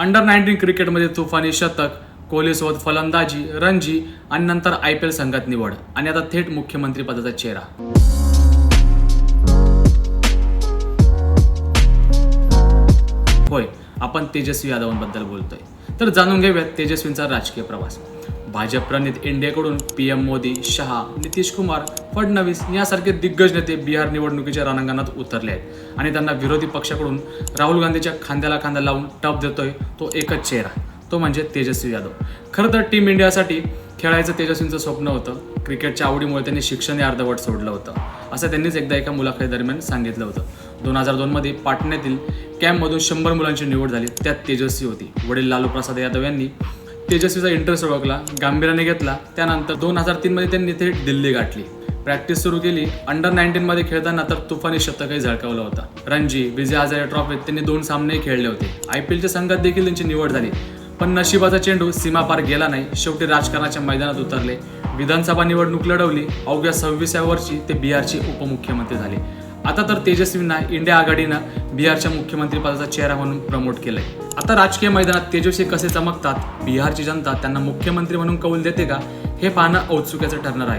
Under nineteen क्रिकेटमध्ये तुफानी शतक कोहलीसोबत फलंदाजी रणजी आणि नंतर आय पी एल संघात निवड आणि आता थेट मुख्यमंत्री पदाचा चेहरा. होय आपण तेजस्वी यादवांबद्दल बोलतोय. तर जाणून घेऊयात तेजस्वींचा राजकीय प्रवास. भाजप प्रणित इंडियाकडून पी एम मोदी शहा नितीश कुमार फडणवीस यासारखे दिग्गज नेते बिहार निवडणुकीच्या रणांगणात उतरले आहेत. आणि त्यांना विरोधी पक्षाकडून राहुल गांधीच्या खांद्याला खांदा लावून टप देतोय तो एकच चेहरा. तो म्हणजे तेजस्वी यादव. खरं तर टीम इंडियासाठी खेळायचं तेजस्वींचं स्वप्न होतं. क्रिकेटच्या आवडीमुळे त्यांनी शिक्षण हे अर्धवट सोडलं होतं. असं त्यांनीच एकदा एका मुलाखतीदरम्यान सांगितलं होतं. दोन हजार दोनमध्ये पाटण्यातील कॅम्पमधून शंभर मुलांची निवड झाली. त्यात तेजस्वी होती. वडील लालू प्रसाद यादव यांनी तेजस्वीचा इंटरेस्ट ओळखला गांभीर्याने घेतला. त्यानंतर दोन हजार तीनमध्ये त्यांनी ते दिल्ली गाठली. प्रॅक्टिस सुरू केली. अंडर नाईन्टीनमध्ये खेळताना तर तुफानी शतकही झळकावला होता. रणजी विजय हजारे ट्रॉफीत त्यांनी दोन सामनेही खेळले होते. आय पी एलच्या संघात देखील त्यांची निवड झाली. पण नशिबाचा चेंडू सीमापार गेला नाही. शेवटी राजकारणाच्या मैदानात उतरले. विधानसभा निवडणूक लढवली. अवघ्या सव्वीसाव्या वर्षी ते बिहारचे उपमुख्यमंत्री झाले. आता तर तेजस्वींना इंडिया आघाडीनं बिहारच्या मुख्यमंत्री पदाचा चेहरा म्हणून प्रमोट केलंय. आता राजकीय मैदानात तेजस्वी कसे चमकतात? बिहारची जनता त्यांना मुख्यमंत्री म्हणून कौल देते का? हे पाहणं औत्सुक्याचं ठरणार आहे.